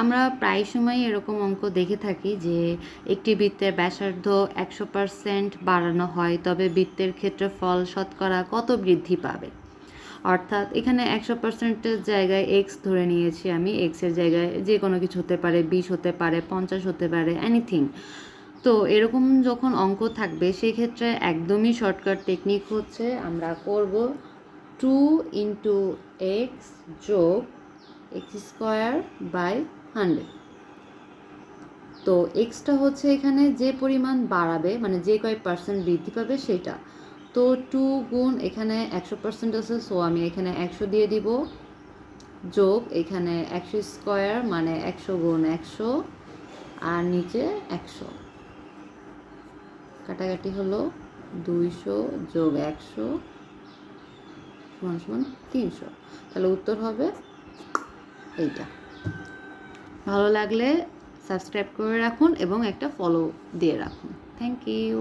আমরা প্রায় সময় এরকম অঙ্ক দেখে থাকি যে একটি বৃত্তের ব্যাসার্ধ একশো পার্সেন্ট বাড়ানো হয়, তবে বৃত্তের ক্ষেত্রফল শতকরা কত বৃদ্ধি পাবে? অর্থাৎ এখানে একশো পার্সেন্টের জায়গায় এক্স ধরে নিয়েছি আমি এক্সের জায়গায় যে কোনো কিছু হতে পারে, বিশ হতে পারে, পঞ্চাশ হতে পারে এনিথিং তো এরকম যখন অঙ্ক থাকবে, সেক্ষেত্রে একদমই শর্টকাট টেকনিক হচ্ছে আমরা করব টু ইন্টু এক্স যোগ এক্স স্কোয়ার বাই হান্ড্রেড। তো এক্সটা হচ্ছে এখানে যে পরিমাণ বাড়াবে মানে যে কয় পার্সেন্ট বৃদ্ধি পাবে সেটা। তো টু গুণ এখানে একশো পার্সেন্ট আছে, সো আমি এখানে একশো দিয়ে দিব। যোগ এখানে একশো স্কোয়ার মানে একশো গুণ একশো, আর নিচে একশো। কাটাকাটি হলো দুইশো যোগ একশো সমান সমান তিনশো। তাহলে উত্তর হবে এইটা। ভালো লাগলে সাবস্ক্রাইব করে রাখুন এবং একটা ফলো দিয়ে রাখুন। Thank you